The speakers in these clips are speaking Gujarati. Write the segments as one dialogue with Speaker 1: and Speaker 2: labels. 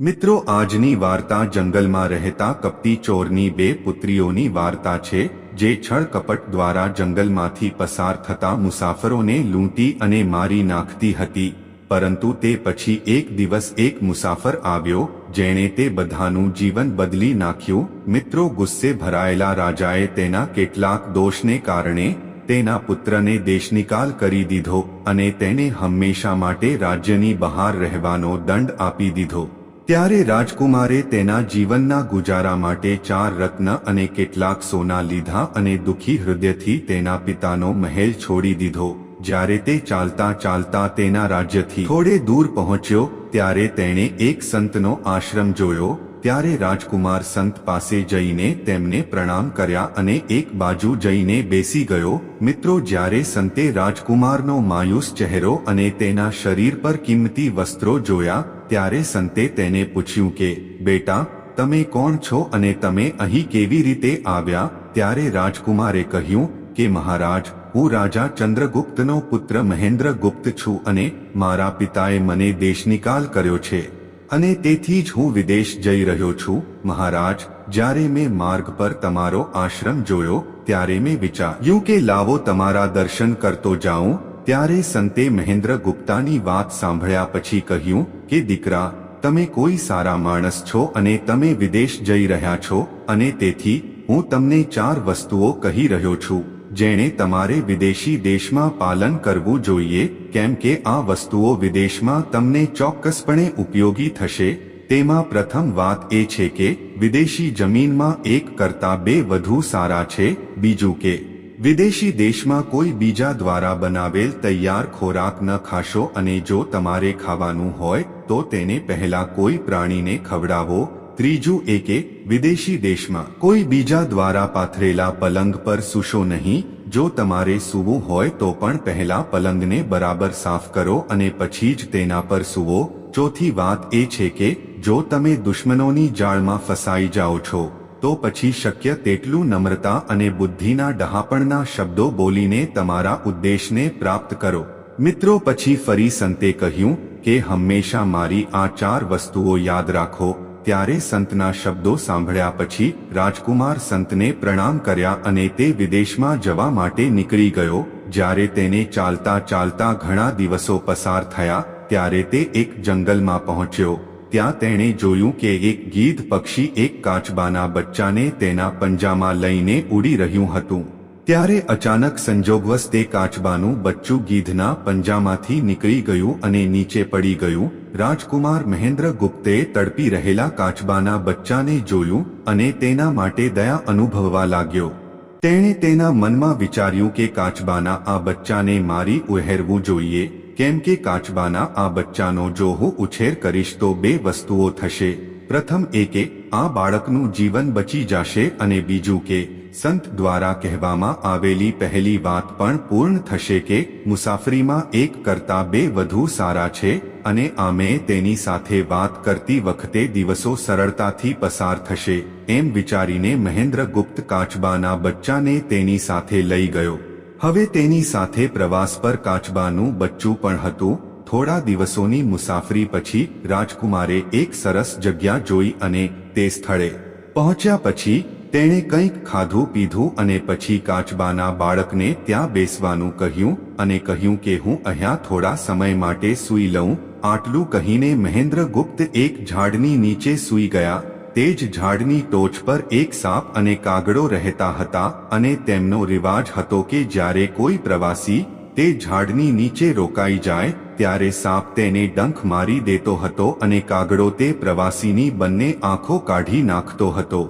Speaker 1: મિત્રો, આજની વાર્તા જંગલમાં રહેતા કપટી ચોરની બે પુત્રીઓની વાર્તા છે, જે છળ કપટ દ્વારા જંગલમાંથી પસાર થતા મુસાફરોને લૂંટી અને મારી નાખતી હતી. પરંતુ તે પછી એક દિવસ એક મુસાફર આવ્યો, જેણે તે બધાનું જીવન બદલી નાખ્યું. મિત્રો, ગુસ્સે ભરાયેલા રાજાએ તેના કેટલાક દોષને કારણે તેના પુત્રને દેશનિકાલ કરી દીધો અને તેને હંમેશા માટે રાજ્યની બહાર રહેવાનો દંડ આપી દીધો. ત્યારે રાજકુમારે તેના જીવનના ગુજારા માટે ચાર રત્ન અને કેટલાક સોના લીધા અને દુઃખી હૃદયથી તેના પિતાનો મહેલ છોડી દીધો. જ્યારે તે ચાલતા ચાલતા તેના રાજ્યથી થોડે દૂર પહોંચ્યો, ત્યારે તેણે એક સંતનો આશ્રમ જોયો ત્યારે રાજકુમાર સંત પાસે જઈને તેમને પ્રણામ કર્યા અને એક બાજુ જઈને બેસી ગયો. મિત્રો, જ્યારે સંતે રાજકુમારનો માયુસ ચહેરો અને તેના શરીર પર કિંમતી વસ્ત્રો જોયા, ત્યારે સંતે તેને પૂછ્યું કે, બેટા, તમે કોણ છો અને તમે અહીં કેવી રીતે આવ્યા? ત્યારે રાજકુમારે કહ્યું કે, મહારાજ, હું રાજા ચંદ્રગુપ્તનો પુત્ર મહેન્દ્રગુપ્ત છું અને મારા પિતાએ મને દેશનિકાલ કર્યો છે. અને તેથી જ હું વિદેશ જઈ રહ્યો છું, મહારાજ. જ્યારે મેં માર્ગ પર તમારો આશ્રમ જોયો, ત્યારે મેં વિચાર્યું કે લાવો તમારા દર્શન કરતો જાઉં. ત્યારે સંતે મહેન્દ્ર ગુપ્તાની વાત સાંભળ્યા પછી કહ્યું કે, દીકરા, તમે કોઈ સારા માણસ છો અને તમે વિદેશ જઈ રહ્યા છો, અને તેથી હું તમને ચાર વસ્તુઓ કહી રહ્યો છું. જેણે તમારે વિદેશી દેશમાં પાલન કરવું જોઈએ, કેમ કે આ વસ્તુઓ વિદેશમાં તમને ચોક્કસપણે ઉપયોગી થશે. તેમાં પ્રથમ વાત એ છે કે, વિદેશી જમીનમાં એક કરતા બે વધુ સારા છે. બીજું કે, વિદેશી દેશમાં કોઈ બીજા દ્વારા બનાવેલ તૈયાર ખોરાક ન ખાશો અને જો તમારે ખાવાનું હોય, તો તેને પહેલા કોઈ પ્રાણીને ખવડાવો. ત્રીજું એ કે વિદેશી દેશમાં કોઈ બીજા દ્વારા પાથરેલા પલંગ પર સૂશો નહીં, જો તમારે સૂવું હોય તો પણ પહેલા પલંગને બરાબર સાફ કરો અને પછી જ તેના પર સૂવો. ચોથી વાત એ છે કે, જો તમે દુશ્મનોની જાળમાં ફસાઈ જાઓ છો, તો પછી શક્ય તેટલું નમ્રતા અને બુદ્ધિના ડહાપણના શબ્દો બોલીને તમારા ઉદ્દેશને પ્રાપ્ત કરો. મિત્રો, પછી ફરી સંતે કહ્યું કે, હંમેશા મારી આ ચાર વસ્તુઓ યાદ રાખો. ત્યારે સંતના શબ્દો સાંભળ્યા પછી રાજકુમાર સંતને પ્રણામ કર્યા અને તે વિદેશમાં જવા માટે નીકળી ગયો. જ્યારે તેને ચાલતા ચાલતા ઘણા દિવસો પસાર થયા, ત્યારે તે એક જંગલમાં પહોંચ્યો. ત્યાં તેણે જોયું કે એક ગીધ પક્ષી એક કાચબાના બચ્ચાને તેના પંજામાં લઈને ઉડી રહ્યું હતું. ત્યારે અચાનક સંજોગવશ તે કાચબાનું બચ્ચું ગીધના પંજામાંથી નીકળી ગયું અને નીચે પડી ગયું. રાજકુમાર મહેન્દ્ર ગુપ્તે તડપી રહેલા કાચબાના બચ્ચાને જોયું અને તેના માટે દયા અનુભવવા લાગ્યો. તેણે તેના મનમાં વિચાર્યું કે કાચબાના આ બચ્ચાને મારી ઉહેરવું જોઈએ, કેમ કે કાચબાના આ બચ્ચાનો જો હું ઉછેર કરીશ તો બે વસ્તુઓ થશે. પ્રથમ એ કે, આ બાળકનું જીવન બચી જશે અને બીજું કે સંત દ્વારા કહેવામાં આવેલી પહેલી વાત પણ પૂર્ણ થશે કે મુસાફરીમાં એક કરતા બે વધુ સારા છે અને આમે તેની સાથે વાત કરતી વખતે દિવસો સરળતાથી પસાર થશે, એમ વિચારીને મહેન્દ્રગુપ્ત કાચબાના બચ્ચાને તેની સાથે લઈ ગયો. હવે તેની સાથે પ્રવાસ પર કાચબાનું બચ્ચું પણ હતું, થોડા દિવસોની મુસાફરી પછી રાજકુમારે એક સરસ જગ્યા જોઈ અને તે સ્થળે પહોંચ્યા પછી તેણે કંઈક ખાધું, પીધું અને પછી કાચબાના બાળકને ત્યાં બેસવાનું કહ્યું અને કહ્યું કે હું અહીંયા થોડા સમય માટે સૂઈ લઉં. આટલું કહીને મહેન્દ્રગુપ્ત એક ઝાડની નીચે સૂઈ ગયા. તે જ ઝાડની ટોચ પર એક સાપ અને કાગડો રહેતા હતા અને તેમનો રિવાજ હતો કે જ્યારે કોઈ પ્રવાસી તે ઝાડની નીચે રોકાઈ જાય, ત્યારે સાપ તેને ડંખ મારી દેતો હતો અને કાગડો તે પ્રવાસીની બંને આંખો કાઢી નાખતો હતો.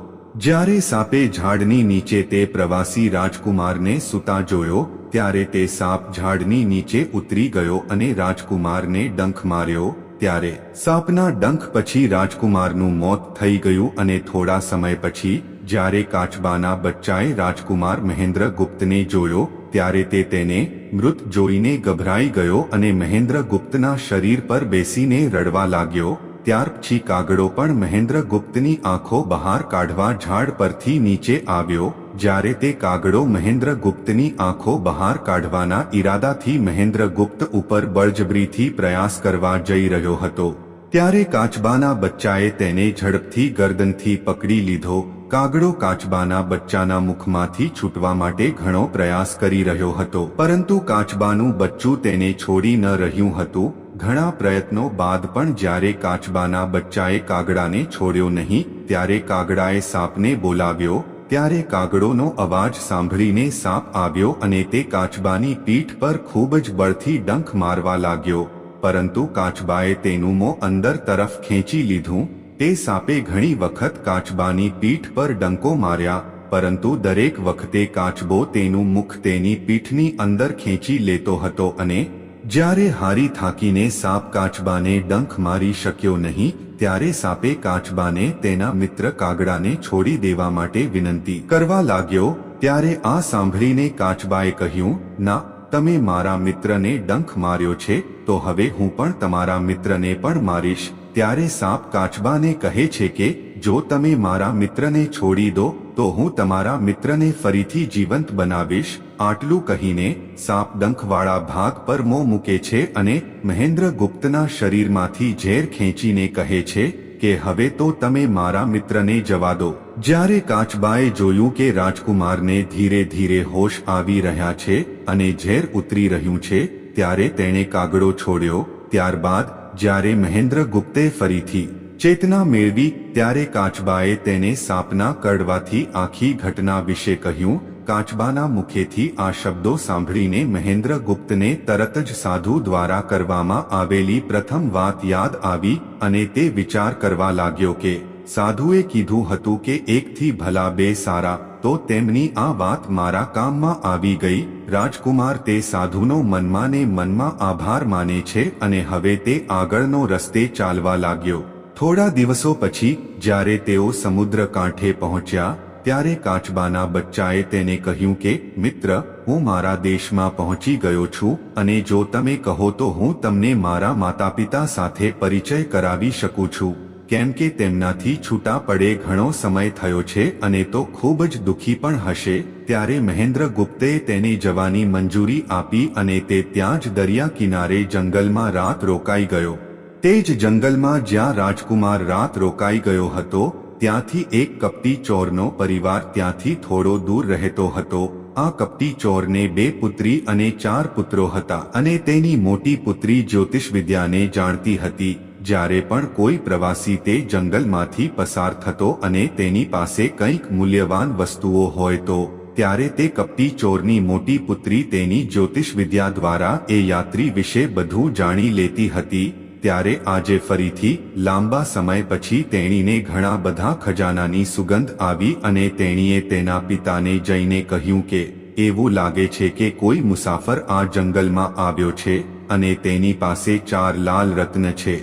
Speaker 1: જ્યારે સાપે ઝાડની નીચે તે પ્રવાસી રાજકુમારને સૂતા જોયો, ત્યારે તે સાપ ઝાડની નીચે ઉતરી ગયો અને રાજકુમારને ડંખ માર્યો, ત્યારે સાપના ડંખ પછી રાજકુમારનું મોત થઈ ગયું અને થોડા સમય પછી, જ્યારે કાચબાના બચ્ચાએ રાજકુમાર મહેન્દ્રગુપ્તને જોયો, ત્યારે તે તેને મૃત જોઈને ગભરાઈ ગયો અને મહેન્દ્રગુપ્તના શરીર પર બેસીને રડવા લાગ્યો. ત્યાર પછી કાગડો પણ મહેન્દ્રગુપ્તની આંખો બહાર કાઢવા ઝાડ પરથી નીચે આવ્યો, જ્યારે તે કાગડો મહેન્દ્રગુપ્તની આંખો બહાર કાઢવાના ઈરાદાથી મહેન્દ્રગુપ્ત ઉપર બળજબરીથી પ્રયાસ કરવા જઈ રહ્યો હતો. ત્યારે કાચબાના બચ્ચાએ તેને ઝડપથી ગરદનથી પકડી લીધો. કાગડો કાચબાના બચ્ચાના મુખમાંથી છૂટવા માટે ઘણો પ્રયાસ કરી રહ્યો હતો. પરંતુ કાચબાનું બચ્ચું તેને છોડી ન રહ્યું હતું. ઘણા પ્રયત્નો બાદ પણ જ્યારે કાચબાના બચ્ચાએ કાગડાને છોડ્યો નહીં, ત્યારે કાગડાએ સાપને બોલાવ્યો. ત્યારે કાગડોનો અવાજ સાંભળીને સાપ આવ્યો અને તે કાચબાની પીઠ પર ખૂબ જ બળથી ડંખ મારવા લાગ્યો. પરંતુ કાચબાએ તેનું મોં અંદર તરફ ખેંચી લીધું, તે સાપે ઘણી વખત કાચબાની પીઠ પર ડંકો માર્યા, પરંતુ દરેક વખતે કાચબો તેનું મુખ તેની પીઠની અંદર ખેંચી લેતો હતો અને જ્યારે હારી થાકીને સાપ કાચબાને ડંખ મારી શક્યો નહીં, ત્યારે સાપે કાચબાને તેના મિત્ર કાગડાને છોડી દેવા માટે વિનંતી કરવા લાગ્યો, ત્યારે આ સાંભળીને કાચબાએ કહ્યું, ના, તમે મારા મિત્રને ડંખ માર્યો છે તો હવે હું પણ તમારા મિત્રને પણ મારીશ. ત્યારે સાપ કાચબાને કહે છે કે, જો તમે મારા મિત્રને છોડી દો, તો હું તમારા મિત્રને ફરીથી જીવંત બનાવીશ. આટલું કહીને, સાપ ડંખવાળા ભાગ પર મોં મૂકે છે અને મહેન્દ્ર ગુપ્તના શરીરમાંથી ઝેર ખેંચીને કહે છે કે, હવે તો તમે મારા મિત્રને જવા દો. જ્યારે કાચબાએ જોયું કે રાજકુમારને ધીરે ધીરે હોશ આવી રહ્યા છે અને ઝેર ઉતરી રહ્યું છે ત્યારે તેણે કાગડો છોડ્યો, ત્યારબાદ જ્યારે મહેન્દ્ર ગુપ્તે ફરીથી ચેતના મેળવી, ત્યારે કાચબાએ તેને સાપના કરડવાથી આખી ઘટના વિશે કહ્યું, કાચબાના મુખેથી આ શબ્દો સાંભળીને મહેન્દ્ર ગુપ્તને તરત જ સાધુ દ્વારા કરવામાં આવેલી પ્રથમ વાત યાદ આવી અને તે વિચાર કરવા લાગ્યો કે સાધુએ કીધું હતું કે એકથી ભલા બે સારા તો તેમની આ વાત મારા કામમાં આવી ગઈ. રાજકુમાર તે સાધુનો મનમાં ને મનમાં આભાર માને છે અને હવે તે આગળનો રસ્તે ચાલવા લાગ્યો. થોડા દિવસો પછી, જ્યારે તેઓ સમુદ્ર કાંઠે પહોંચ્યા, ત્યારે કાચબાના બચ્ચાએ તેને કહ્યું કે, મિત્ર, હું મારા દેશમાં પહોંચી ગયો છું અને જો તમે કહો તો હું તમને મારા માતા પિતા સાથે પરિચય કરાવી શકું છું. કેમ કે તેમનાથી છૂટા પડે ઘણો સમય થયો છે અને તો ખૂબ જ દુઃખી પણ હશે, ત્યારે મહેન્દ્ર ગુપ્તે તેને જવાની મંજૂરી આપી અને તે ત્યાં જ દરિયા કિનારે જંગલમાં રાત રોકાઈ ગયો. તે જ જંગલમાં જ્યાં રાજકુમાર રાત રોકાઈ ગયો હતો, ત્યાંથી એક કપટી ચોરનો પરિવાર ત્યાંથી થોડો દૂર રહેતો હતો. આ કપટી ચોરને બે પુત્રી અને ચાર પુત્રો હતા અને તેની મોટી પુત્રી જ્યોતિષ વિદ્યાને જાણતી હતી. જ્યારે પણ કોઈ પ્રવાસી તે જંગલમાંથી પસાર થતો અને તેની પાસે કંઈક મૂલ્યવાન વસ્તુઓ હોય તો, ત્યારે તે કપટી ચોરની મોટી પુત્રી તેની જ્યોતિષ વિદ્યા દ્વારા એ યાત્રી વિશે બધું જાણી લેતી હતી, ત્યારે આજે ફરીથી, લાંબા સમય પછી તેણીને ઘણા બધા ખજાનાની સુગંધ આવી અને તેણીએ તેના પિતાને જઈને કહ્યું કે, એવું લાગે છે કે કોઈ મુસાફર આ જંગલમાં આવ્યો છે, અને તેની પાસે ચાર લાલ રત્ન છે.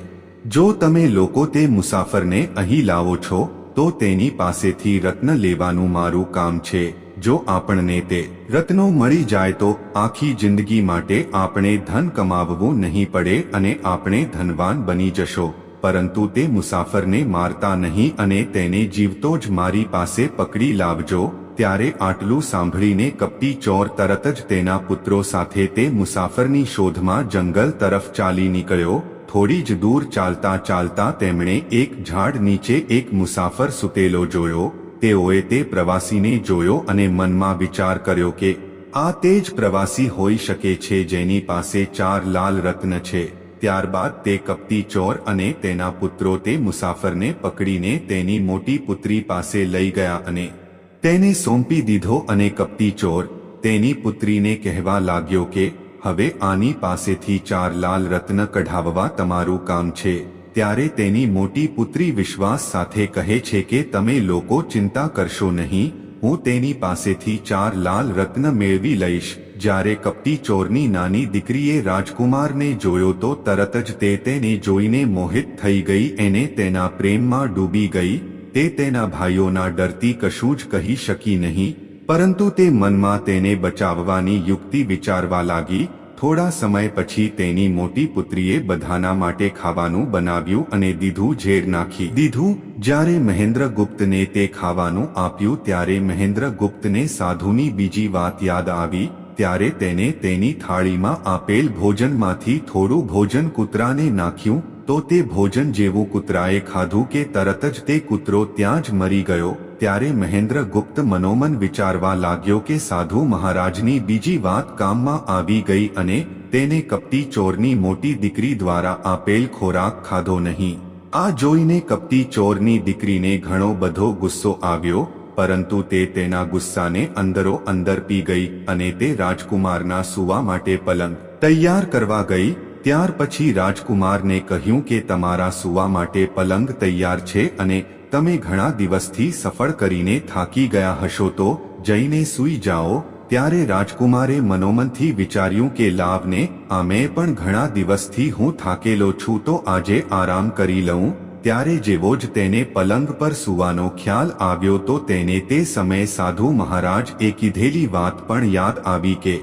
Speaker 1: જો તમે લોકો તે મુસાફરને અહીં લાવો છો, તો તેની પાસેથી રત્ન લેવાનું મારું કામ છે. જો આપણને તે રત્નો મળી જાય તો આખી જિંદગી માટે આપણે ધન કમાવવું નહીં પડે અને આપણે ધનવાન બની જશો. પરંતુ તે મુસાફરને મારતા નહીં અને તેને જીવતો જ મારી પાસે પકડી લાવજો. ત્યારે આટલું સાંભળીને કપટી ચોર તરત જ તેના પુત્રો સાથે તે મુસાફરની શોધમાં જંગલ તરફ ચાલી નીકળ્યો. થોડી જ દૂર ચાલતા ચાલતા તેમણે એક ઝાડ નીચે એક મુસાફર સૂતેલો જોયો, તેઓએ તે પ્રવાસીને જોયો અને મનમાં વિચાર કર્યો કે, આ તે જ પ્રવાસી હોઈ શકે છે જેની પાસે ચાર લાલ રત્ન છે, ત્યારબાદ તે કપટી ચોર અને તેના પુત્રો તે મુસાફરને પકડીને તેની મોટી પુત્રી પાસે લઈ ગયા અને તેને સોંપી દીધો અને કપટી ચોર તેની પુત્રીને કહેવા લાગ્યો કે હવે આની પાસેથી ચાર લાલ રત્ન કઢાવવા તમારું કામ છે. ત્યારે તેની મોટી પુત્રી વિશ્વાસ સાથે કહે છે કે તમે લોકો ચિંતા કરશો નહીં, હું તેની પાસેથી ચાર લાલ રત્ન મેળવી લઈશ. જ્યારે કપટી ચોરની નાની દીકરીએ રાજકુમારને જોયો તો તરત જ તે તેને જોઈને મોહિત થઈ ગઈ, એને તેના પ્રેમમાં ડૂબી ગઈ. તે તેના ભાઈઓના ડરતી કશું જ કહી શકી નહીં. પરંતુ તે મનમાં તેને બચાવવાની યુક્તિ વિચારવા લાગી. થોડા સમય પછી તેની મોટી પુત્રીએ બધાના માટે ખાવાનું બનાવ્યું અને દીધું ઝેર નાખી. દીધું. જ્યારે મહેન્દ્રગુપ્તને તે ખાવાનું આપ્યું ત્યારે મહેન્દ્રગુપ્તને સાધુની બીજી વાત યાદ આવી. ત્યારે તેને તેની થાળીમાં આપેલ ભોજનમાંથી થોડું ભોજન કૂતરાને નાખ્યું. તો તે ભોજન જેવું કૂતરાએ ખાધું કે તરત જ તે કૂતરો ત્યાં જ મરી ગયો. ત્યારે મહેન્દ્ર ગુપ્ત મનોમન વિચારવા લાગ્યો કે સાધુ મહારાજની બીજી વાત કામમાં આવી ગઈ અને તેને કપટી ચોરની મોટી દીકરી દ્વારા આપેલ ખોરાક ખાધો નહીં. આ જોઈને કપટી ચોરની દીકરીને ઘણો બધો ગુસ્સો આવ્યો, પરંતુ તે તેના ગુસ્સાને અંદરો અંદર પી ગઈ અને તે રાજકુમારના સુવા માટે પલંગ તૈયાર કરવા ગઈ. ત્યાર પછી રાજકુમારને કહ્યું કે તમારા સુવા માટે પલંગ તૈયાર છે અને તમે ઘણા દિવસથી સફળ કરીને થાકી ગયા હશો તો જઈને સૂઈ જાઓ. ત્યારે રાજકુમારે મનોમનથી વિચાર્યું કે લાભને આમે પણ ઘણા દિવસથી હું થાકેલો છું તો આજે આરામ કરી લઉં. ત્યારે જેવો જ તેને પલંગ પર સૂવાનો ખ્યાલ આવ્યો તો તેને તે સમયે સાધુ મહારાજ એ કીધેલી વાત પણ યાદ આવી કે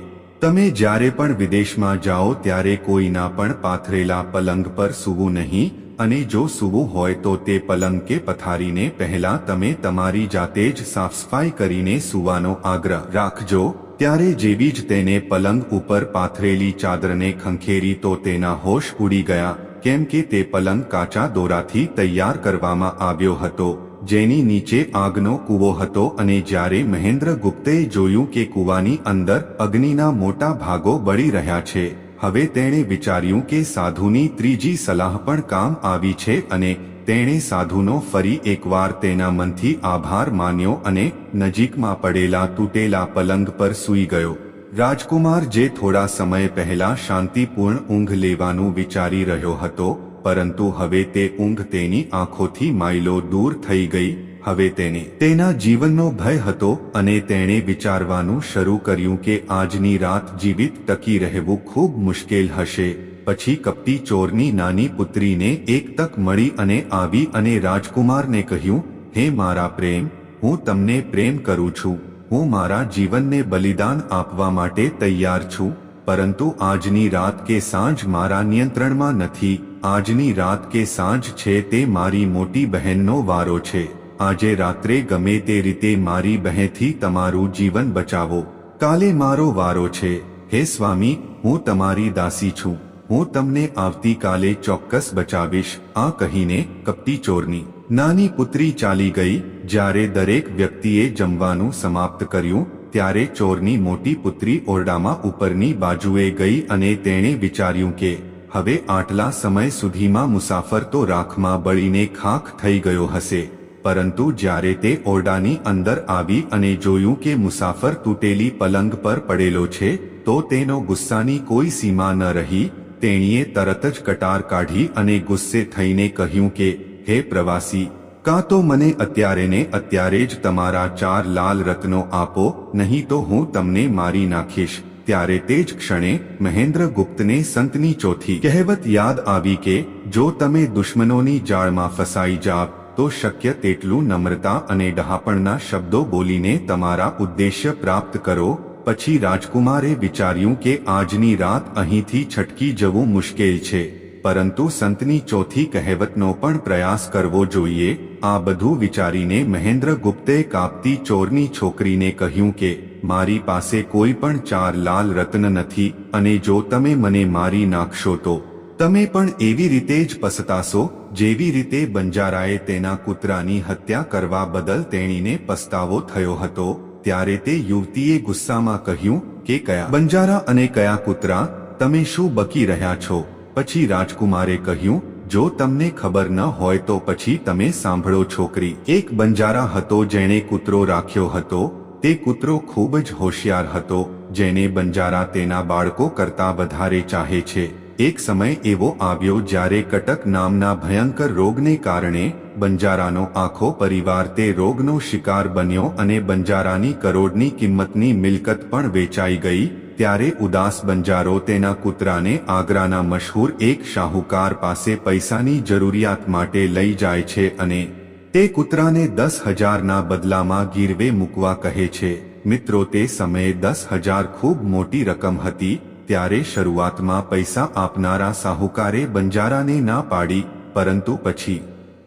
Speaker 1: તમે જ્યારે પણ વિદેશમાં જાઓ ત્યારે કોઈના પણ પાથરેલા પલંગ પર સૂવું નહીં. અને જો સૂવું હોય તો તે પલંગ કે પથારીને પહેલા તમે તમારી જાતે જ સાફ સફાઈ કરીને સૂવાનો આગ્રહ રાખજો. ત્યારે જેવી જ તેને પલંગ ઉપર પાથરેલી ચાદરને ખંખેરી તો તેના હોશ ઉડી ગયા, કેમ કે તે પલંગ કાચા દોરાથી તૈયાર કરવામાં આવ્યો હતો, જેની નીચે આગનો કૂવો હતો અને જ્યારે મહેન્દ્ર ગુપ્તે જોયું કે કૂવાની અંદર અગ્નિના મોટા ભાગો બળી રહ્યા છે હવે તેણે વિચાર્યું કે સાધુની ત્રીજી સલાહ પણ કામ આવી છે અને તેણે સાધુનો ફરી એકવાર તેના મનથી આભાર માન્યો અને નજીકમાં પડેલા તૂટેલા પલંગ પર સૂઈ ગયો. રાજકુમાર જે થોડા સમય પહેલા શાંતિપૂર્ણ ઊંઘ લેવાનું વિચારી રહ્યો હતો, પરંતુ હવે તે ઊંઘ તેની આંખોથી માઇલો દૂર થઈ ગઈ હવે તેને તેના જીવનનો ભય હતો અને તેણે વિચારવાનું શરૂ કર્યું કે આજની રાત જીવિત ટકી રહેવું ખૂબ મુશ્કેલ હશે. પછી કપટી ચોરની નાની પુત્રીને એક તક મળી અને આવી અને રાજકુમારને કહ્યું, હે મારા પ્રેમ, હું તમને પ્રેમ કરું છું. હું મારા જીવનને બલિદાન આપવા માટે તૈયાર છું. પરંતુ આજની રાત કે સાંજ મારા નિયંત્રણમાં નથી. આજની રાત કે સાંજ છે તે મારી મોટી બહેનનો વારો છે. આજે રાત્રે ગમે તે રીતે મારી બહેથી તમારું જીવન બચાવો. કાલે મારો વારો છે. હે સ્વામી, હું તમારી દાસી છું. હું તમને આવતીકાલે ચોક્કસ બચાવીશ. આ કહીને કપટી ચોરની નાની પુત્રી ચાલી ગઈ. જ્યારે દરેક વ્યક્તિએ જમવાનું સમાપ્ત કર્યું, ત્યારે ચોરની મોટી પુત્રી ઓરડામાં ઉપરની બાજુએ ગઈ અને તેણે વિચાર્યું કે, હવે આટલા સમય સુધીમાં મુસાફર તો રાખમાં બળીને ખાખ થઈ ગયો હશે. પરંતુ જ્યારે તે ઓરડાની અંદર આવી અને જોયું કે મુસાફર તૂટેલી પલંગ પર પડેલો છે, તો તેનો ગુસ્સાની કોઈ સીમા ન રહી, તેણીએ તરત જ કટાર કાઢી અને ગુસ્સે થઈને કહ્યું કે, હે પ્રવાસી, કાં તો મને અત્યારે ને અત્યારે જ તમારા ચાર લાલ રત્નો આપો, નહીં તો હું તમને મારી નાખીશ. ત્યારે તે જ ક્ષણે મહેન્દ્ર ગુપ્તને સંતની ચોથી કહેવત યાદ આવી કે, જો તમે દુશ્મનોની જાળમાં ફસાઈ જાવ તો શક્ય તેટલું નમ્રતા અને ડહાપણના શબ્દો બોલીને તમારા ઉદ્દેશ્ય પ્રાપ્ત કરો. પછી રાજકુમારે વિચાર્યું કે આજની રાત અહીંથી છટકી જવું મુશ્કેલ છે. પરંતુ સંતની ચોથી કહેવતનો પણ પ્રયાસ કરવો જોઈએ. આ બધું વિચારીને મહેન્દ્ર ગુપ્તે કાપતી ચોરની છોકરીને કહ્યું કે, મારી પાસે કોઈ પણ ચાર લાલ રત્ન નથી અને જો તમે મને મારી નાખશો તો તમે પણ એવી રીતે જ પસતાશો, જેવી રીતે બંજારાએ તેના કૂતરાની હત્યા કરવા બદલ તેણીને પસ્તાવો થયો હતો, ત્યારે તે યુવતીએ ગુસ્સામાં કહ્યું કે, કયા બંજારા અને કયા કૂતરા, તમે શું બકી રહ્યા છો? પછી રાજકુમારે કહ્યું, જો તમને ખબર ન હોય તો પછી તમે સાંભળો છોકરી. એક બંજારા હતો જેણે કૂતરો રાખ્યો હતો, તે કૂતરો ખૂબ જ હોશિયાર હતો, જેને બંજારા તેના બાળકો કરતા વધારે ચાહે છે. એક સમય એવો આવ્યો જ્યારે કટક નામના ભયંકર રોગને કારણે બંજારાનો આખો પરિવાર તે રોગનો શિકાર બન્યો અને બંજારાની કરોડની કિંમતની મિલકત પણ વેચાઈ ગઈ, ત્યારે ઉદાસ બંજારો તેના કૂતરાને આગ્રાના મશહૂર એક શાહુકાર પાસે પૈસાની જરૂરિયાત માટે લઈ જાય છે અને તે કૂતરાને દસ હજારના બદલામાં ગીરવે મૂકવા કહે છે. મિત્રો, તે સમયે દસ હજાર ખૂબ મોટી રકમ હતી ત્યારે શરૂઆતમાં પૈસા આપનારા સાહુકારે બંજારાને ના પાડી, પરંતુ પછી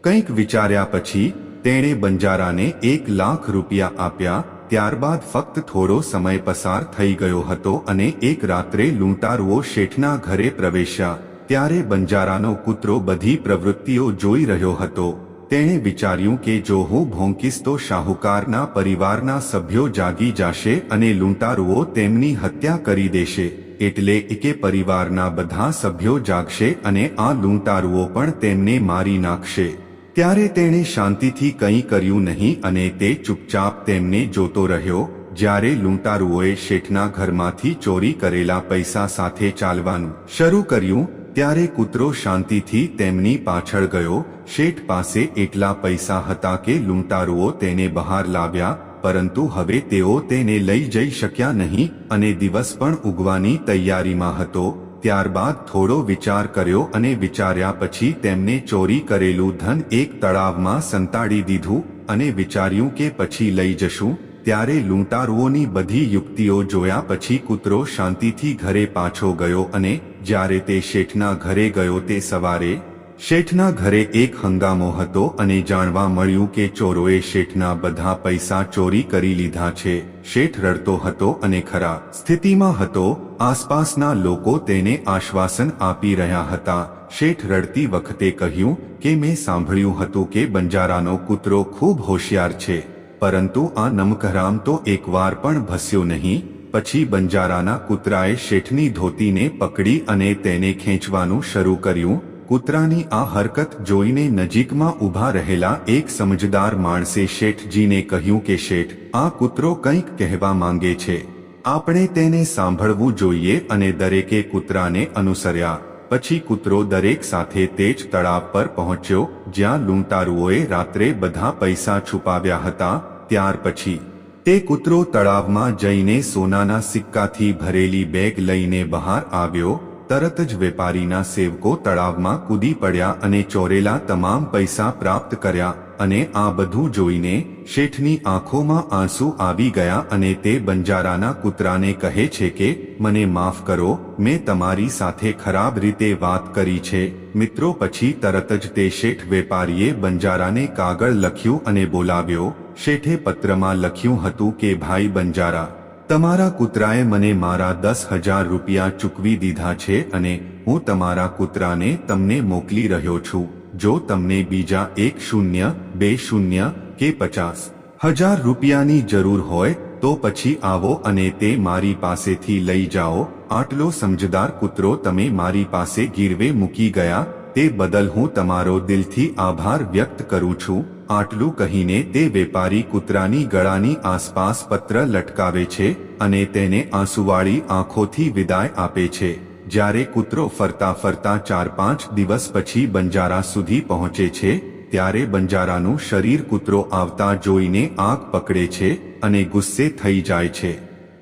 Speaker 1: કંઈક વિચાર્યા પછી તેણે બંજારાને એક લાખ રૂપિયા આપ્યા, ત્યારબાદ ફક્ત થોડો સમય પસાર થઈ ગયો હતો અને એક રાત્રે લૂંટારુઓ શેઠના ઘરે પ્રવેશ્યા, ત્યારે બંજારાનો કૂતરો બધી પ્રવૃત્તિઓ જોઈ રહ્યો હતો. તેણે વિચાર્યું કે જો હું ભોંકીશ તો શાહુકારના પરિવારના સભ્યો જાગી જશે અને લૂંટારુઓ તેમની હત્યા કરી દેશે, એટલે કે પરિવારના બધા સભ્યો જાગશે અને આ લૂંટારુઓ પણ તેમને મારી નાખશે. ત્યારે તેણે શાંતિથી કંઈ કર્યું નહીં અને તે ચૂપચાપ તેમને જોતો રહ્યો, જ્યારે લૂંટારુઓએ શેઠના ઘરમાંથી ચોરી કરેલા પૈસા સાથે ચાલવાનું શરૂ કર્યું ત્યારે કૂતરો શાંતિથી તેમની પાછળ ગયો. શેઠ પાસે એટલા પૈસા હતા કે લૂંટારુઓ તેને બહાર લાવ્યા, પરંતુ હવે તેઓ તેને લઈ જઈ શક્યા નહીં અને દિવસ પણ ઉગવાની તૈયારીમાં હતો. ત્યારબાદ થોડો વિચાર કર્યો અને વિચાર્યા પછી તેમને ચોરી કરેલું ધન એક તળાવમાં સંતાડી દીધું અને વિચાર્યું કે પછી લઈ જશું. ત્યારે લૂંટારુઓની બધી યુક્તિઓ જોયા પછી કૂતરો શાંતિથી ઘરે પાછો ગયો અને જ્યારે તે શેઠના ઘરે ગયો તે સવારે, શેઠના ઘરે એક હંગામો હતો અને જાણવા મળ્યું કે ચોરોએ શેઠના બધા પૈસા ચોરી કરી લીધા છે. શેઠ રડતો હતો અને ખરા સ્થિતિમાં હતો. આસપાસના લોકો તેને આશ્વાસન આપી રહ્યા હતા. શેઠ રડતી વખતે કહ્યું કે મેં સાંભળ્યું હતું કે બંજારાનો કૂતરો ખૂબ હોશિયાર છે. પરંતુ આ નમકરામ તો એકવાર પણ ભસ્યો નહીં પછી બંજારાના કૂતરાએ શેઠની ધોતીને પકડી અને તેને ખેંચવાનું શરૂ કર્યું. કૂતરાની આ હરકત જોઈને નજીકમાં ઊભા રહેલા એક સમજદાર માણસે શેઠજીને કહ્યું કે, શેઠ, આ કૂતરો કંઈક કહેવા માંગે છે. આપણે તેને સાંભળવું જોઈએ અને દરેકે કૂતરાને અનુસર્યા. પછી કૂતરો દરેક સાથે તે જ તળાવ પર પહોંચ્યો. જ્યાં લૂંટારુઓએ રાત્રે બધા પૈસા છુપાવ્યા હતા. ત્યાર પછી તે કૂતરો તળાવમાં જઈને સોનાના સિક્કાથી ભરેલી બેગ લઈને બહાર આવ્યો, તરત જ વેપારીના સેવકો તળાવમાં કૂદી પડ્યા અને ચોરેલા તમામ પૈસા પ્રાપ્ત કર્યા અને આ બધું જોઈને શેઠની આંખોમાં આંસુ આવી ગયા અને તે બંજારાના કૂતરાને કહે છે કે, મને માફ કરો, મેં તમારી સાથે ખરાબ રીતે વાત કરી છે. મિત્રો, પછી તરત જ તે શેઠ વેપારીએ બંજારાને કાગળ લખ્યું અને બોલાવ્યો શેઠે પત્રમાં લખ્યું હતું કે, ભાઈ બંજારા, તમારા કૂતરાએ મને મારા દસ હજાર રૂપિયા ચૂકવી દીધા છે અને હું તમારા કૂતરાને તમને મોકલી રહ્યો છું. જો તમને બીજા એક શૂન્ય, બે શૂન્ય કે પચાસ હજાર રૂપિયાની જરૂર હોય, તો પછી આવો અને તે મારી પાસેથી લઈ જાઓ. આટલો સમજદાર કૂતરો તમે મારી પાસે ગીરવે મૂકી ગયા. તે બદલ હું તમારો દિલથી આભાર વ્યક્ત કરું છું. આટલું કહીને તે વેપારી કૂતરાની ગળાની આસપાસ પત્ર લટકાવે છે અને તેને આંસુવાળી આંખોથી વિદાય આપે છે, જ્યારે કૂતરો ફરતા ફરતા ચાર પાંચ દિવસ પછી બંજારા સુધી પહોંચે છે, ત્યારે બંજારાનું શરીર કૂતરો આવતા જોઈને આગ પકડે છે અને ગુસ્સે થઈ જાય છે.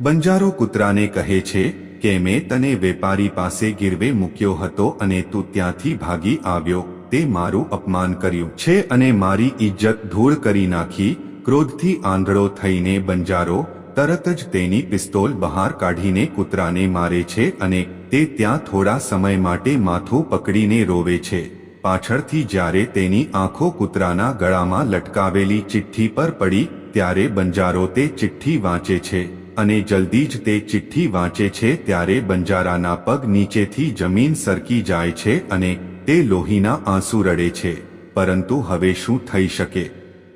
Speaker 1: બંજારો કૂતરાને કહે છે કે, મેં તને વેપારી પાસે ગીરવે મૂક્યો હતો અને તું ત્યાંથી ભાગી આવ્યો. તે મારું અપમાન કર્યું. છે અને મારી ઇજ્જત ધૂળ કરી નાખી, ક્રોધથી આંધળો થઈને બંજારો, તરત જ તેની પિસ્તોલ બહાર કાઢીને કૂતરાને મારે છે અને તે ત્યાં થોડા સમય માટે માથું પકડીને રોવે છે. પાછળથી જ્યારે તેની આંખો કૂતરાના ગળામાં લટકાવેલી ચિઠ્ઠી પર પડી, ત્યારે બંજારો તે ચિઠ્ઠી વાંચે છે અને જલ્દી જ તે ચિઠ્ઠી વાંચે છે ત્યારે બંજારાના પગ નીચેથી જમીન સરકી જાય છે અને તે લોહીના આંસુ રડે છે, પરંતુ હવે શું થઈ શકે?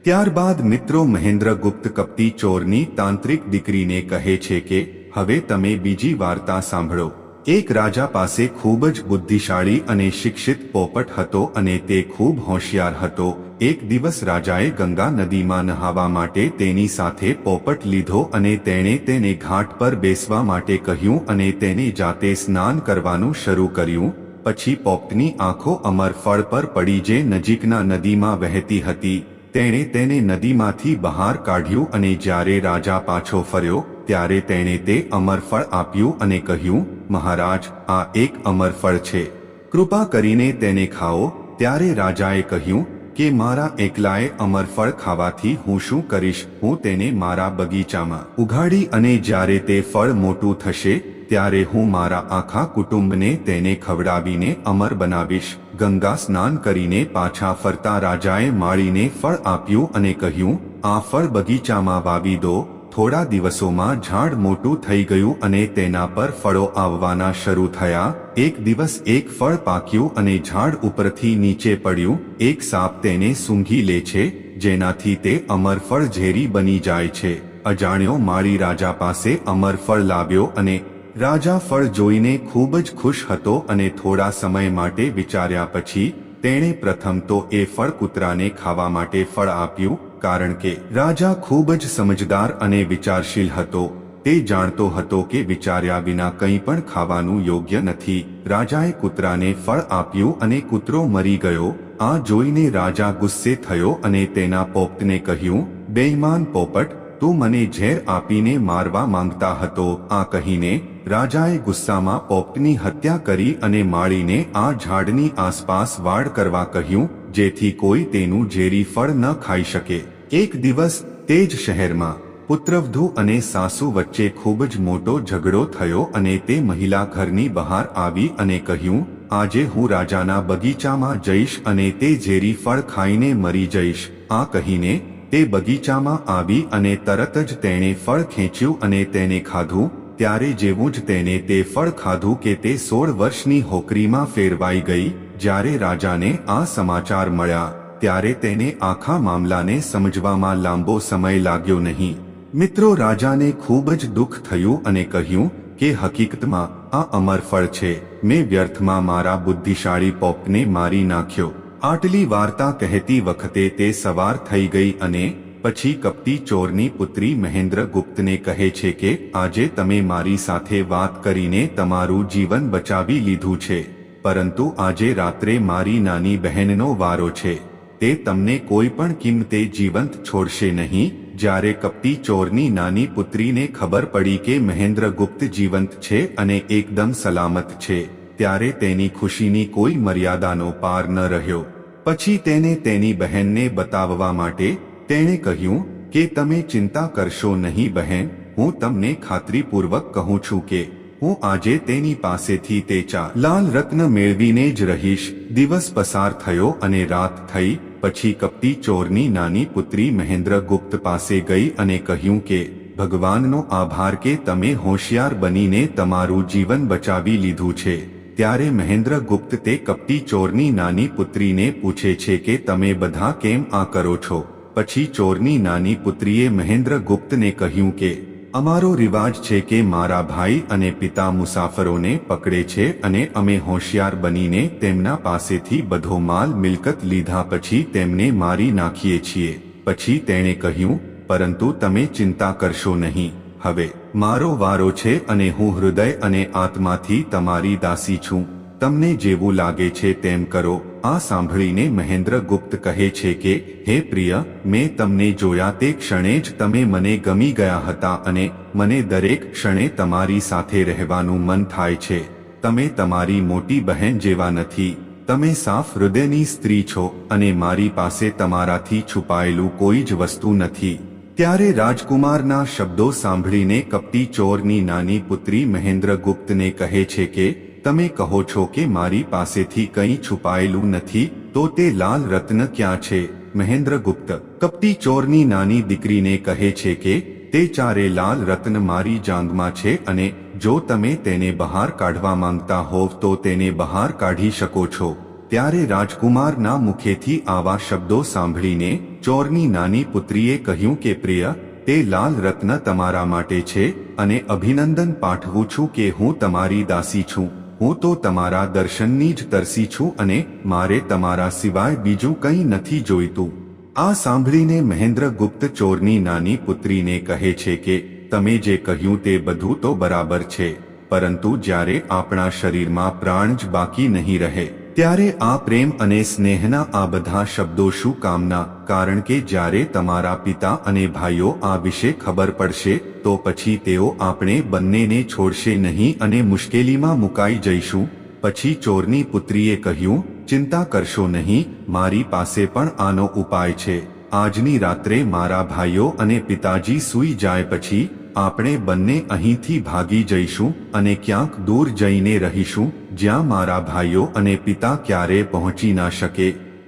Speaker 1: ત્યારબાદ મિત્રો મહેન્દ્રગુપ્ત કપટી ચોરની તાંત્રિક દીકરીને કહે છે કે, હવે તમે બીજી વાર્તા સાંભળો. એક રાજા પાસે ખૂબ જ બુદ્ધિશાળી અને શિક્ષિત પોપટ હતો અને તે ખૂબ હોશિયાર હતો. એક દિવસ રાજાએ ગંગા નદીમાં નહાવા માટે તેની સાથે પોપટ લીધો અને તેણે તેને ઘાટ પર બેસવા માટે કહ્યું અને તેને જાતે સ્નાન કરવાનું શરૂ કર્યું. પછી પોપટની આંખો અમરફળ પર પડી જે નજીકના નદીમાં વહેતી હતી. તેણે તેને નદીમાંથી બહાર કાઢ્યું અને જ્યારે રાજા પાછો ફર્યો, ત્યારે તેણે તે અમરફળ આપ્યું અને કહ્યું, મહારાજ, આ એક અમરફળ છે. કૃપા કરીને તેને ખાઓ. ત્યારે રાજાએ કહ્યું, કે મારા એકલાએ અમરફળ ખાવાથી હું શું કરીશ? હું તેને મારા બગીચામાં ઉઘાડી અને જ્યારે તે ફળ મોટું થશે ત્યારે હું મારા આખા કુટુંબને તેને ખવડાવીને અમર બનાવીશ. ગંગા સ્નાન કરીને પાછા ફરતા રાજાએ માળીને ફળ આપ્યું અને કહ્યું, આ ફળ બગીચામાં વાવી દો. થોડા દિવસોમાં ઝાડ મોટું થઈ ગયું અને તેના પર ફળો આવવાના શરૂ થયા. એક દિવસ એક ફળ પાક્યું અને ઝાડ ઉપરથી નીચે પડ્યું. એક સાપ તેને સૂંઘી લે છે, જેનાથી તે અમરફળ ઝેરી બની જાય છે. અજાણ્યો માળી રાજા પાસે અમરફળ લાવ્યો અને રાજા ફળ જોઈને ખૂબ જ ખુશ હતો અને થોડા સમય માટે વિચાર્યા પછી, તેણે પ્રથમ તો એ ફળ કૂતરાને ખાવા માટે ફળ આપ્યું, કારણ કે રાજા ખૂબ જ સમજદાર અને વિચારશીલ હતો. તે જાણતો હતો કે વિચાર્યા વિના કંઈ પણ ખાવાનું યોગ્ય નથી. રાજાએ કૂતરાને ફળ આપ્યું અને કૂતરો મરી ગયો. આ જોઈને રાજા ગુસ્સે થયો અને તેના પોપટને કહ્યું બેઈમાન પોપટ તું મને ઝેર આપીને મારવા માંગતા હતો. આ કહીને રાજાએ ગુસ્સામાં પોપટની હત્યા કરી અને માળીને આ ઝાડની આસપાસ વાડ કરવા કહ્યું, જેથી કોઈ તેનું ઝેરી ફળ ન ખાઈ શકે. એક દિવસ તે જ શહેરમાં પુત્રવધુ અને સાસુ વચ્ચે ખૂબ જ મોટો ઝઘડો થયો અને તે મહિલા ઘરની બહાર આવી અને કહ્યું, આજે હું રાજાના બગીચામાં જઈશ અને તે ઝેરી ફળ ખાઈને મરી જઈશ. આ કહીને તે બગીચામાં આવી અને તરત જ તેણે ફળ ખેંચ્યું અને તેને ખાધું, ત્યારે જેવું જ તેને તે ફળ ખાધું કે તે સોળ વર્ષની હોકરીમાં ફેરવાઈ ગઈ, જ્યારે રાજાને આ સમાચાર મળ્યા, ત્યારે તેને આખા મામલાને સમજવામાં લાંબો સમય લાગ્યો નહીં. મિત્રો, રાજાને ખૂબ જ દુઃખ થયું અને કહ્યું કે, હકીકતમાં આ અમર ફળ છે, મેં વ્યર્થમાં મારા બુદ્ધિશાળી પોપને મારી નાખ્યો. આટલી વાર્તા કહેતી વખતે તે સવાર થઈ ગઈ અને પછી કપટી ચોરની પુત્રી મહેન્દ્ર ગુપ્તને કહે છે કે, આજે તમે મારી સાથે વાત કરીને તમારું જીવન બચાવી લીધું છે, પરંતુ આજે રાત્રે મારી નાની બહેનનો વારો છે. તે તમને કોઈ પણ કિંમતે જીવંત છોડશે નહીં. જ્યારે કપટી ચોરની નાની પુત્રીને ખબર પડી કે મહેન્દ્ર ગુપ્ત જીવંત છે અને એકદમ સલામત છે, ત્યારે તેની ખુશીની કોઈ મર્યાદાનો પાર ન રહ્યો. પછી તેને તેની બહેનને બતાવવા માટે તેણે કહ્યું કે તમે ચિંતા કરશો નહીં બહેન, હું તમને ખાતરીપૂર્વક કહું છું કે હું આજે તેની પાસેથી તે ચા લાલ રત્ન મેળવીને જ રહીશ. દિવસ પસાર થયો અને રાત થઈ, પછી કપટી ચોરની નાની પુત્રી મહેન્દ્ર ગુપ્ત પાસે ગઈ અને કહ્યું કે, ભગવાનનો આભાર કે તમે હોશિયાર બનીને તમારું જીવન બચાવી લીધું છે. ત્યારે મહેન્દ્ર ગુપ્ત તે કપટી ચોરની નાની પુત્રીને પૂછે છે કે તમે બધા કેમ આ કરો છો? પછી ચોરની નાની પુત્રીએ મહેન્દ્ર ગુપ્તને કહ્યું કે, અમારો રિવાજ છે કે મારા ભાઈ અને પિતા મુસાફરોને પકડે છે અને અમે હોશિયાર બનીને તેમના પાસેથી બધો માલ મિલકત લીધા પછી તેમને મારી નાખીએ છીએ. પછી તેણે કહ્યું, પરંતુ તમે ચિંતા કરશો નહીં. હવે, મારો વારો છે અને હું હૃદય અને આત્માથી તમારી દાસી છું. તમને જેવું લાગે છે તેમ કરો. આ સાંભળીને મહેન્દ્ર ગુપ્ત કહે છે કે, હે પ્રિય, મેં તમને જોયા તે ક્ષણે જ તમે મને ગમી ગયા હતા અને મને દરેક ક્ષણે તમારી સાથે રહેવાનું મન થાય છે. તમે તમારી મોટી બહેન જેવા નથી. તમે સાફ હૃદયની સ્ત્રી છો અને મારી પાસે તમારાથી છુપાયેલું કોઈ જ વસ્તુ નથી. ત્યારે રાજકુમારના શબ્દો સાંભળીને કપટી ચોરની નાની પુત્રી મહેન્દ્ર ગુપ્તને કહે છે કે, તમે કહો છો કે મારી પાસેથી કંઈ છુપાયેલું નથી, તો તે લાલ રત્ન ક્યાં છે? મહેન્દ્ર ગુપ્ત કપટી ચોરની નાની દીકરીને કહે છે કે, તે ચારે લાલ રત્ન મારી જાંગમાં છે અને જો તમે તેને બહાર કાઢવા માંગતા હોવ તો તેને બહાર કાઢી શકો છો. ત્યારે રાજકુમારના મુખેથી આવા શબ્દો સાંભળીને ચોરની નાની પુત્રીએ કહ્યું કે, પ્રિય, તે લાલ રત્ન તમારા માટે છે અને અભિનંદન પાઠવું છું કે હું તમારી દાસી છું. હું તો તમારા દર્શનની જ તરસી છું અને મારે તમારા સિવાય બીજું કંઈ નથી જોઈતું. આ સાંભળીને મહેન્દ્ર ગુપ્ત ચોરની નાની પુત્રીને કહે છે કે, તમે જે કહ્યું તે બધું તો બરાબર છે, પરંતુ જ્યારે આપણા શરીરમાં પ્રાણ જ બાકી નહીં રહે ત્યારે આ પ્રેમ અને સ્નેહના આ બધા શબ્દો શું કામના? કારણ કે જ્યારે તમારા પિતા અને ભાઈઓ આ વિશે ખબર પડશે, તો પછી તેઓ આપણે બંનેને છોડશે નહીં અને મુશ્કેલીમાં મુકાઈ જઈશું. પછી ચોરની પુત્રીએ કહ્યું, ચિંતા કરશો નહીં, મારી પાસે પણ આનો ઉપાય છે. આજની રાત્રે મારા ભાઈઓ અને પિતાજી સૂઈ જાય પછી આપણે બંને અહીંથી ભાગી જઈશું અને ક્યાંક દૂર જઈને રહીશું, જ્યાં મારા ભાઈઓ અને પિતા ક્યારે પહોંચી ના શકે.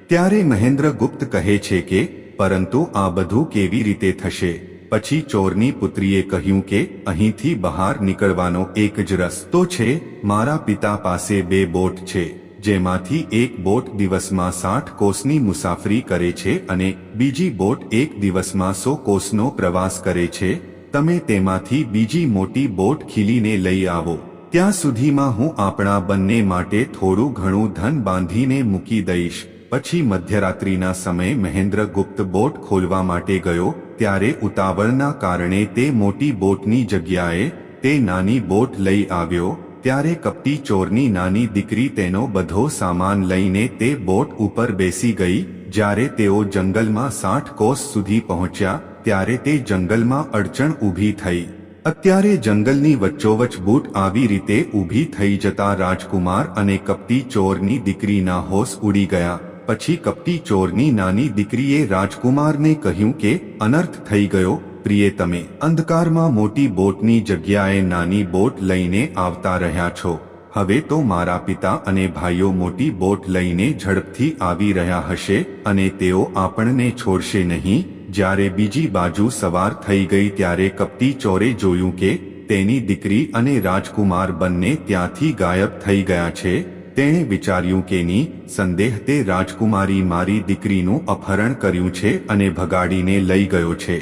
Speaker 1: ત્યારે મહેન્દ્ર ગુપ્ત કહે છે કે, પરંતુ આ બધું કેવી રીતે થશે? પછી ચોરની પુત્રીએ કહ્યું કે, અહીંથી બહાર નીકળવાનો એક જ રસ્તો છે. મારા પિતા પાસે બે બોટ છે, જેમાંથી એક બોટ દિવસમાં સાઠ કોસની મુસાફરી કરે છે અને બીજી બોટ એક દિવસમાં સો કોસનો પ્રવાસ કરે છે. તમે તેમાંથી બીજી મોટી બોટ ખીલીને લઈ આવો. ત્યાં સુધીમાં હું આપણા બંને માટે થોડું ઘણું ધન બાંધીને મૂકી દઈશ. પછી મધ્યરાત્રિના સમયે મહેન્દ્રગુપ્ત બોટ ખોલવા માટે ગયો, ત્યારે ઉતાવળના કારણે તે મોટી બોટની જગ્યાએ તે નાની બોટ લઈ આવ્યો, ત્યારે કપટી ચોરની નાની દીકરી તેનો બધો સામાન લઈને તે બોટ ઉપર બેસી ગઈ, જ્યારે તેઓ જંગલમાં સાઠ કોસ સુધી પહોંચ્યા ત્યારે તે જંગલમાં અડચણ ઊભી થઈ. અત્યારે જંગલની વચ્ચોવચ બૂટ આવી રીતે ઊભી થઈ જતા રાજકુમાર અને કપટી ચોરની દીકરીના હોશ ઉડી ગયા. પછી કપટી ચોરની નાની દીકરીએ રાજકુમારને કહ્યું કે, અનર્થ થઈ ગયો, પ્રિય તમે. અંધકારમાં મોટી બોટની જગ્યાએ નાની બોટ લઈને આવતા રહ્યા છો. હવે તો મારા પિતા અને ભાઈઓ મોટી બોટ લઈને ઝડપથી આવી રહ્યા હશે અને તેઓ આપણને છોડશે નહીં. જ્યારે બીજી બાજુ સવાર થઈ ગઈ ત્યારે કપટી ચોરે જોયું કે તેની દીકરી અને રાજકુમાર બંને ત્યાંથી ગાયબ થઈ ગયા છે, તેણે વિચાર્યું કે ની સંદેહ તે રાજકુમારી મારી દીકરીનું અપહરણ કર્યું છે અને ભગાડીને લઈ ગયો છે.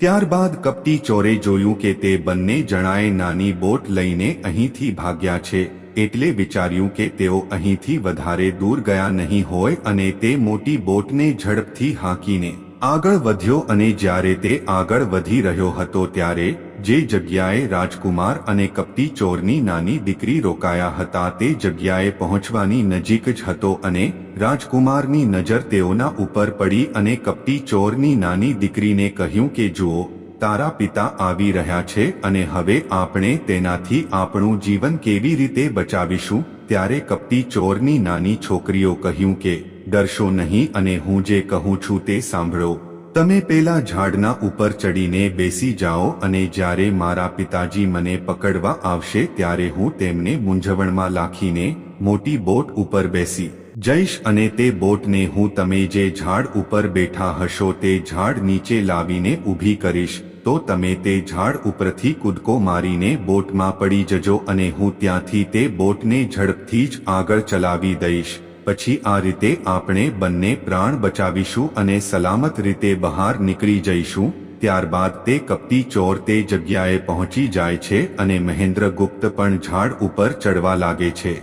Speaker 1: ત્યારબાદ કપટી ચોરે જોયું કે તે બંને જણાએ નાની બોટ લઈને અહીંથી ભાગ્યા છે, એટલે વિચાર્યું કે તેઓ અહીંથી વધારે દૂર ગયા નહીં હોય અને તે મોટી બોટને ઝડપથી હાંકીને આગળ વધ્યો અને જ્યારે તે આગળ વધી રહ્યો હતો ત્યારે જે જગ્યાએ રાજકુમાર અને કપટી ચોરની નાની દીકરી રોકાયા હતા તે જગ્યાએ પહોંચવાની નજીક જ હતો અને રાજકુમારની નજર તેઓના ઉપર પડી અને કપટી ચોરની નાની દીકરીને કહ્યું કે, જુઓ, તારા પિતા આવી રહ્યા છે અને હવે આપણે તેનાથી આપણું જીવન કેવી રીતે બચાવીશું? ત્યારે કપટી ચોરની નાની છોકરીઓ કહ્યું કે ડરશો નહીં અને હું જે કહું છું તે સાંભળો. તમે પેલા ઝાડના ઉપર ચડીને બેસી જાઓ અને જ્યારે મારા પિતાજી મને પકડવા આવશે ત્યારે હું તેમને મૂંઝવણમાં લાખીને મોટી બોટ ઉપર બેસી જઈશ અને તે બોટને હું તમે જે ઝાડ ઉપર બેઠા હશો તે ઝાડ નીચે લાવીને ઊભી કરીશ, તો તમે તે ઝાડ ઉપરથી કૂદકો મારીને બોટમાં પડી જજો અને હું ત્યાંથી તે બોટને ઝડપથી જ આગળ ચલાવી દઈશ. પછી આ રીતે આપણે બંને પ્રાણ બચાવીશું અને સલામત રીતે બહાર નીકળી જઈશું, ત્યારબાદ તે કપટી ચોર તે જગ્યાએ પહોંચી જાય છે અને મહેન્દ્રગુપ્ત પણ ઝાડ ઉપર ચડવા લાગે છે.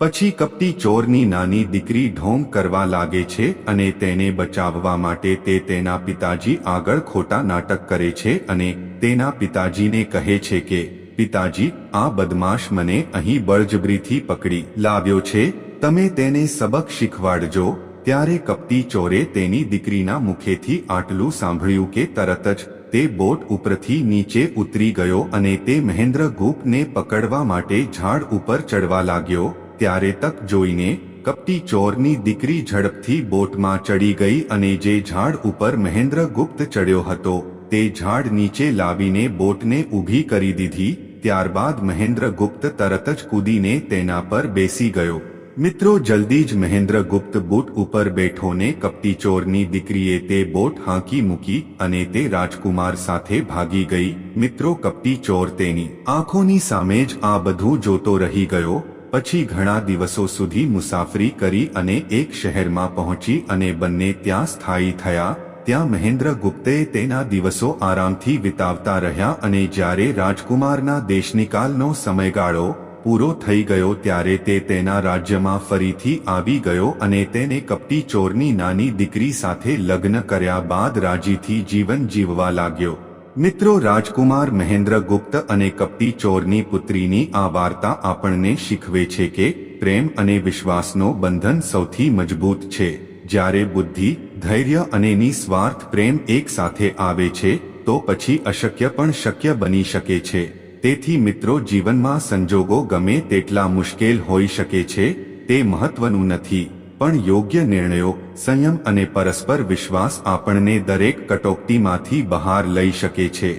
Speaker 1: પછી કપટી ચોરની નાની દીકરી ઢોંગ કરવા લાગે છે અને તેને બચાવવા માટે તે તેના પિતાજી આગળ ખોટા નાટક કરે છે અને તેના પિતાજીને કહે છે કે, પિતાજી, આ બદમાશ મને અહીં બળજબરીથી પકડી લાવ્યો છે તમે તેને સબક શીખવાડજો, ત્યારે કપટી ચોરે તેની દીકરીના મુખેથી આટલું સાંભળ્યું કે તરત જ તે બોટ ઉપરથી નીચે ઉતરી ગયો અને તે મહેન્દ્રગુપ્તને પકડવા માટે ઝાડ ઉપર ચડવા લાગ્યો, ત્યારે તક જોઈને કપટી ચોરની દીકરી ઝડપથી બોટમાં ચડી ગઈ અને જે ઝાડ ઉપર મહેન્દ્રગુપ્ત ચડ્યો હતો, તે ઝાડ નીચે લાવીને બોટને ઊભી કરી દીધી, ત્યારબાદ મહેન્દ્રગુપ્ત તરત જ કૂદીને તેના પર બેસી ગયો. મિત્રો જલ્દી જ મહેન્દ્રગુપ્ત બોટ ઉપર બેઠોને કપટી ચોરની દીકરીએ તે બોટ હાંકી મૂકી અને તે રાજકુમાર સાથે ભાગી ગઈ મિત્રો કપટી ચોર તેની આંખોની સામે જ આ બધું જોતો રહી ગયો પછી ઘણા દિવસો સુધી મુસાફરી કરી અને એક શહેરમાં પહોંચી અને બંને ત્યાં સ્થાયી થયા ત્યાં મહેન્દ્રગુપ્તે તેના દિવસો આરામથી વિતાવતા રહ્યા અને જ્યારે રાજકુમારના દેશનિકાલનો સમયગાળો પૂરો થઈ ગયો ત્યારે તે તેના રાજ્યમાં ફરીથી આવી ગયો અને તેને કપટી ચોરની નાની દીકરી સાથે લગ્ન કર્યા બાદ રાજીથી જીવન જીવવા લાગ્યો. મિત્રો રાજકુમાર મહેન્દ્રગુપ્ત અને કપટી ચોરની પુત્રીની આ વાર્તા આપણને શીખવે છે કે પ્રેમ અને વિશ્વાસનો બંધન સૌથી મજબૂત છે. જ્યારે બુદ્ધિ, ધૈર્ય અને નિસ્વાર્થ પ્રેમ એક સાથે આવે છે, તો પછી અશક્ય પણ શક્ય બની શકે છે. તેથી મિત્રો જીવનમાં સંજોગો ગમે તેટલા મુશ્કેલ હોઈ શકે છે, તે મહત્વનું નથી. પણ યોગ્ય નિર્ણયો, સંયમ અને પરસ્પર વિશ્વાસ આપણને દરેક કટોકટીમાંથી બહાર લઈ શકે છે.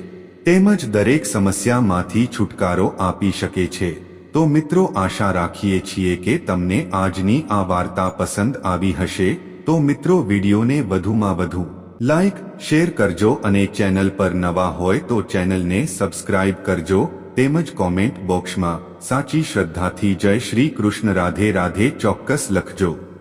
Speaker 1: તેમજ દરેક સમસ્યામાંથી છુટકારો આપી શકે છે. તો મિત્રો આશા રાખીએ છીએ કે તમને આજની આ વાર્તા પસંદ આવી હશે. તો મિત્રો વિડીયોને વધુમાં વધુ લાઈક શેર કરજો અને ચેનલ પર નવા હોય તો ચેનલને સબસ્ક્રાઇબ કરજો, તેમજ કોમેન્ટ બોક્સમાં સાચી શ્રદ્ધાથી જય શ્રી કૃષ્ણ રાધે રાધે ચોક્કસ લખજો.